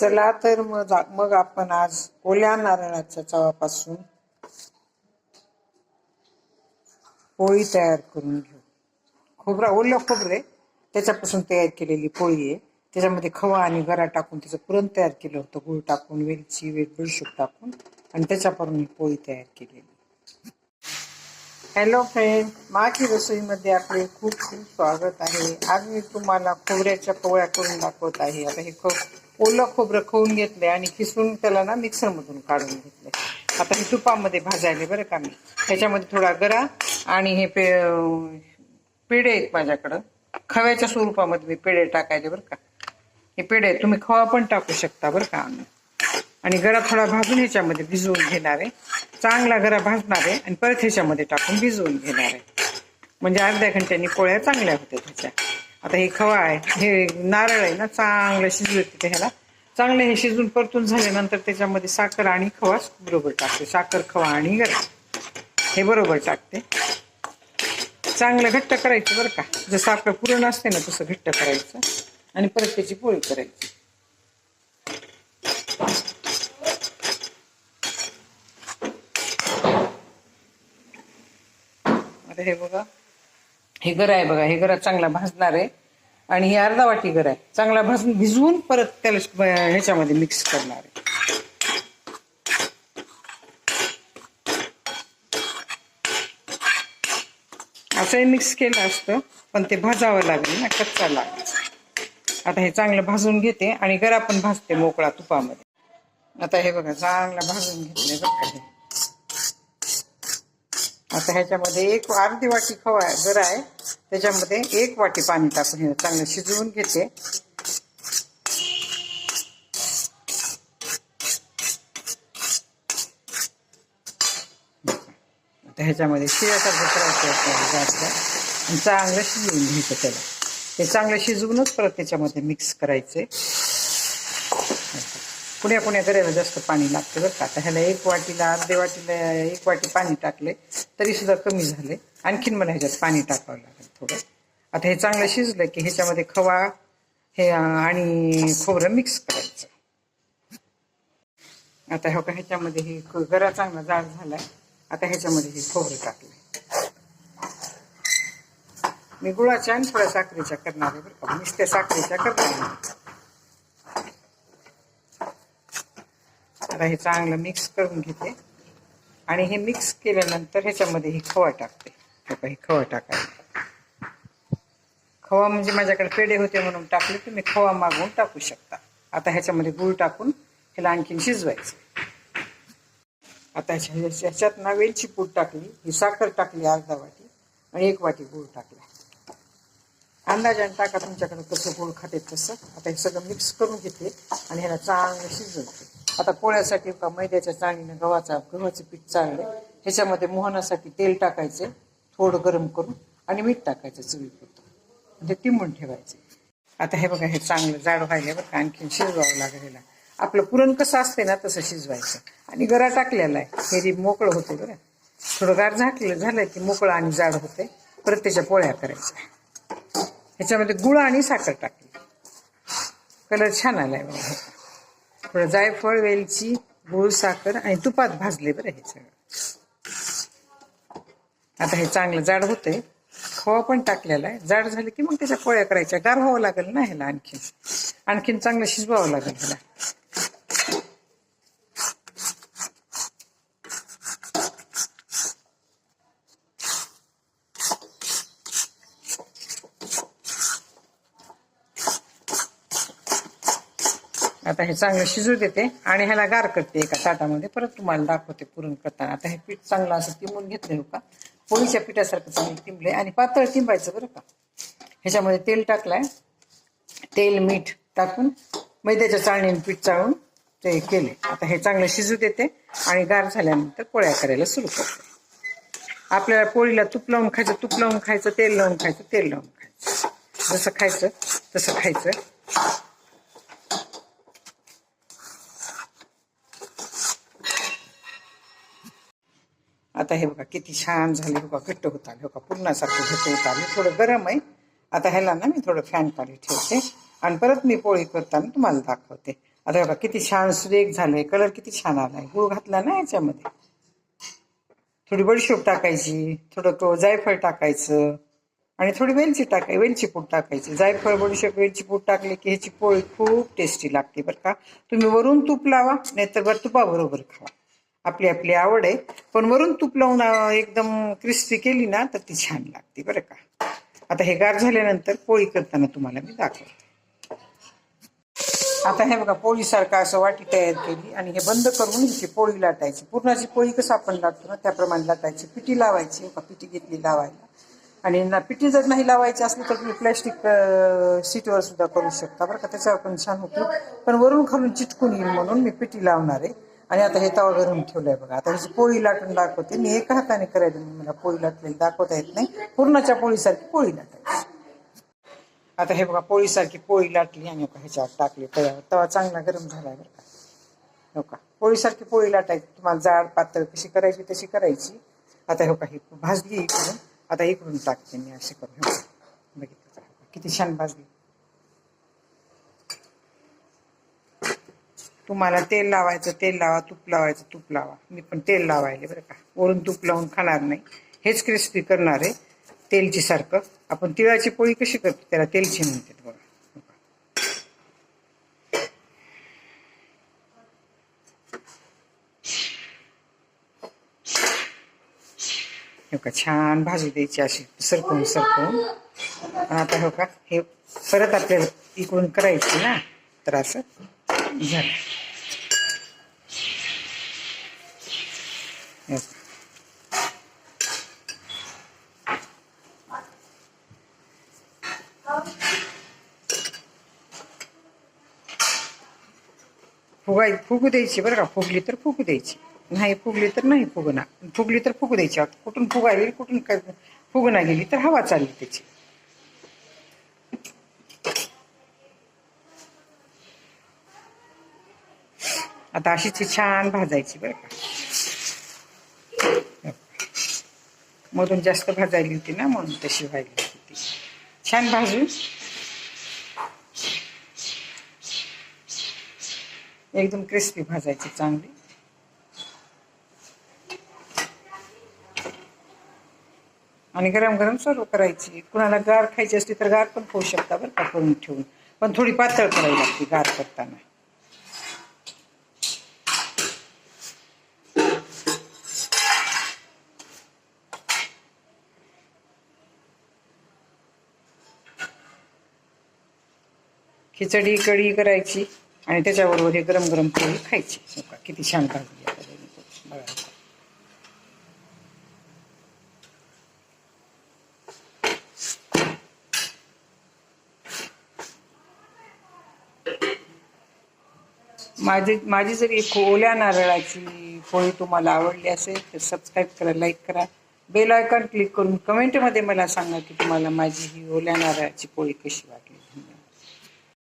चला तर मग मग आपण आज ओल्या नारळाच्या चवापासून पोळी तयार करून घेऊ. खोबरा ओलं खोबरे त्याच्यापासून तयार केलेली पोळी आहे. त्याच्यामध्ये खवा आणि गरा टाकून त्याचं पुरण तयार केलं होतं. गूळ टाकून वेलची वेल बडीशोप टाकून. आणि त्याच्यापासून ही पोळी तयार केलेली. हॅलो फ्रेंड माझी रसोईमध्ये आपले खूप खूप स्वागत आहे. आज मी तुम्हाला खोबऱ्याच्या पोळ्या करून दाखवत आहे. आता हे खूप ओलं खोबरं खाऊन घेतले आणि किसून त्याला ना मिक्सरमधून काढून घेतले आता हे तुपामध्ये भाजायले बरं का मी. त्याच्यामध्ये थोडा गरा आणि हे पे पेढे आहेत माझ्याकडं. खव्याच्या स्वरूपामध्ये मी पेढे टाकायचे बरं का. हे पेढे तुम्ही खवा पण टाकू शकता बरं का. आणि गरा थोडा भाजून ह्याच्यामध्ये भिजवून घेणार आहे. चांगला गरा भाजणार आहे आणि परत ह्याच्यामध्ये टाकून भिजवून घेणार आहे. म्हणजे अर्ध्या घंट्यानी पोळ्या चांगल्या होत्या त्याच्या आता हे खवा आहे. हे नारळ आहे ना चांगलं शिजवत तिथे ह्याला. चांगलं हे शिजून परतून झाल्यानंतर त्याच्यामध्ये साखर आणि खवाच बरोबर टाकते. साखर खवा आणि गरम. हे बरोबर टाकते. चांगलं घट्ट करायचं बरं का. जसं आपलं पुरण असते ना तसं घट्ट करायचं. आणि परत त्याची पोळी करायची. आता हे बघा. हे गर आहे बघा हे गरा चांगला भाजणार आहे. आणि हे अर्धा वाटी गरा आहे. चांगला भाजून भिजवून परत त्याला ह्याच्यामध्ये मिक्स करणार आहे. असंही मिक्स केलं असतं पण ते भाजावं लागेल ना कच्चा लागेल. आता हे चांगलं भाजून घेते आणि गरा पण भाजते मोकळा तुपामध्ये. आता हे बघा चांगलं भाजून घेतले बघा आता ह्याच्यामध्ये एक अर्धी वाटी खवा जर आहे त्याच्यामध्ये एक वाटी पाणी टाकून हे चांगलं शिजवून घेते. आता ह्याच्यामध्ये शिळ्यासारखं करायचं जास्त. चांगलं शिजवून घ्यायचं त्याला. ते चांगलं शिजवूनच परत त्याच्यामध्ये मिक्स करायचे. पुण्या पुण्या करायला जास्त पाणी लागतं बरं का. आता ह्याला एक वाटीला अर्धे वाटीला एक वाटी पाणी टाकले. तरी सुद्धा कमी झाले. आणखीन मला ह्याच्यात पाणी टाकावं लागेल थोडं. आता हे चांगलं शिजलं की ह्याच्यामध्ये खवा हे आणि खोबरं मिक्स करायचं. आता हो का ह्याच्यामध्ये हे गरा चांगला जाड झालाय. आता ह्याच्यामध्ये हे खोबरं टाकलं मी गुळाच्या आणि थोड्या साखरेच्या करणार आहे बरं का. नुसत्या साखरेच्या करणार आता हे चांगलं मिक्स करून घेते. आणि हे मिक्स केल्यानंतर ह्याच्यामध्ये ही खवा टाकते. हे खवा टाकायला. खवा म्हणजे माझ्याकडे पेढे होते म्हणून टाकले तुम्ही खवा मागवून टाकू शकता. आता ह्याच्यामध्ये गूळ टाकून ह्याला आणखीन शिजवायचं. आता ह्याच्यात ना वेलची पूड टाकली ही साखर टाकली अर्धा वाटी आणि एक वाटी गूळ टाकला. अंदाजाने टाका तुमच्याकडे कसं गूळ खाते तसं. आता हे सगळं मिक्स करून घेते आणि ह्याला चांगलं शिजवते आता पोळ्यासाठी का मैद्याच्या चाळणीने गव्हाचा गव्हाचं पीठ चाळलं ह्याच्यामध्ये मोहनासाठी तेल टाकायचे थोडं गरम करून आणि मीठ टाकायचं चवीपुरतं. म्हणजे टिंबून ठेवायचे. आता हे बघा हे चांगलं जाड व्हायला बरं का आणखीन शिजवावं लागेल ह्याला. आपलं पुरण कसं असते ना तसं शिजवायचं. आणि गरा टाकलेला आहे. हे मोकळं होते बरं थोडं गार झाकलं झालं की मोकळं आणि जाड होते परत त्याच्या पोळ्या करायच्या. ह्याच्यामध्ये गुळ आणि साखर टाकली. कलर छान आलाय बघा. थोडं जायफळ वेलची गुळ साखर आणि तुपात भाजले बरं हे सगळं. आता हे चांगलं जाड होतंय. खवा पण टाकलेला आहे. जाड झालं की मग त्याच्या पोळ्या करायच्या. गार व्हावं लागेल ना ह्याला आणखीन? आणखीन चांगलं शिजवावं लागेल ह्याला. आता हे चांगलं शिजू देते आणि ह्याला गार करते एका ताटामध्ये. परत तुम्हाला दाखवते पुरण करताना. आता हे पीठ चांगलं असं तिंबून घेतलं हो का? पोळीच्या पिठासारखं चांगलं तिंबलंय. आणि पातळ तिंबायचं बरं का? ह्याच्यामध्ये तेल टाकलंय. तेल मीठ टाकून मैद्याच्या चाळणीने पीठ चाळून ते केले आता हे चांगलं शिजू देते आणि गार झाल्यानंतर पोळ्या करायला सुरू करते. आपल्याला पोळीला तूप लावून खायचं तूप लावून खायचं तेल लावून खायचं तेल लावून खायचं. जसं खायचं तसं खायचं. आता हे बघा किती छान झाले बघा घट्ट होत आले बघा पूर्णासारखं घट्ट होत आले. थोडं गरम आहे. आता ह्याला ना मी थोडं फॅन खाली ठेवते. आणि परत मी पोळी करताना तुम्हाला दाखवते. आता बघा किती छान सुरेख झालंय. कलर किती छान आलाय. गुळ घातला ना याच्यामध्ये. थोडी बडीशोप टाकायची थोडं तो जायफळ टाकायचं आणि थोडी वेलची टाकाय वेलची पूड टाकायची. जायफळ बडीशोप वेलची पूड टाकली की ह्याची पोळी खूप टेस्टी लागते बरं का. तुम्ही वरून तूप लावा नाहीतर बरं तुपाबरोबर खावा. आपली आपली आवड आहे. पण वरून तूप लावून एकदम क्रिस्पी केली ना तर ती छान लागते बरं का. आता हे गार झाल्यानंतर पोळी करताना तुम्हाला मी दाखवते. आता हे बघा पोळीसारखं असं वाटी तयार केली आणि हे बंद करून हिची पोळी लाटायची पूर्णाची पोळी कसं आपण लाटतो ना त्याप्रमाणे लाटायची. पिठी लावायची का पिठी घेतली लावायला. आणि ना पिठी जर नाही लावायची असली तर तुम्ही प्लॅस्टिक सीटवर सुद्धा करू शकता बरं का त्याच्यावर पण छान होती. पण वरून खालून चिटकून येईल म्हणून मी पिठी लावणार आहे. आणि आता हे तवा गरम ठेवलाय बघा. आता ह्याची पोळी लाटून दाखवते मी एका हाताने करायचं मला पोळी लाटलेली दाखवता येत नाही. पूर्णाच्या पोळीसारखी पोळी लाटायची. आता हे बघा पोळीसारखी पोळी लाटली आणि ह्याच्यावर टाकली तयार तवा चांगला गरम झालाय बरं का. हो का? पोळीसारखी पोळी लाटायची. तुम्हाला जाड पातळ कशी करायची तशी करायची. आता हो का ही भाजली इकडून. आता इकडून टाकते मी अशी करून. बघितलं किती छान भाजली. तुम्हाला तेल लावायचं तेल लावा तूप लावायचं तूप लावा. मी पण तेल लावायले बरं का. वरून तूप लावून खाणार नाही. हेच क्रिस्पी करणार आहे तेलची सारखं. आपण तिळाची पोळी कशी करतो त्याला तेलची म्हणतात बघा. हो का. छान भाजू द्यायची अशी सरकवून सरकवून आणि आता हो का हे परत आपल्याला इकडून करायची ना तर असं. झालं. फुगाय फुगू द्यायची बरं का? फुगली तर फुगू द्यायची. नाही फुगली तर नाही फुगणार फुगली तर फुगू द्यायची. आता कुठून फुगायली कुठून काय फुगना गेली तर हवा चालली त्याची. आता अशीच छान भाजायची बरं का. मधून जास्त भाजायली होती ना म्हणून तशी व्हायली होती. छान भाजून एकदम क्रिस्पी भाजायची चांगली. आणि गरम गरम सर्व करायची. कुणाला गार खायची असली तर गार पण खाऊ शकता बरं का करून ठेवून. पण थोडी पातळ करावी लागते गार करताना. खिचडी कढी करायची. आणि त्याच्याबरोबर हे गरम गरम पोळी खायची. हो किती छान काढली बघा. माझी माझी जर एक ओल्या नारळाची पोळी तुम्हाला आवडली असेल तर सबस्क्राईब करा लाईक करा. बेल आयकॉन क्लिक करून कमेंटमध्ये मला सांगा की तुम्हाला माझी ही ओल्या नारळाची पोळी कशी वाटली.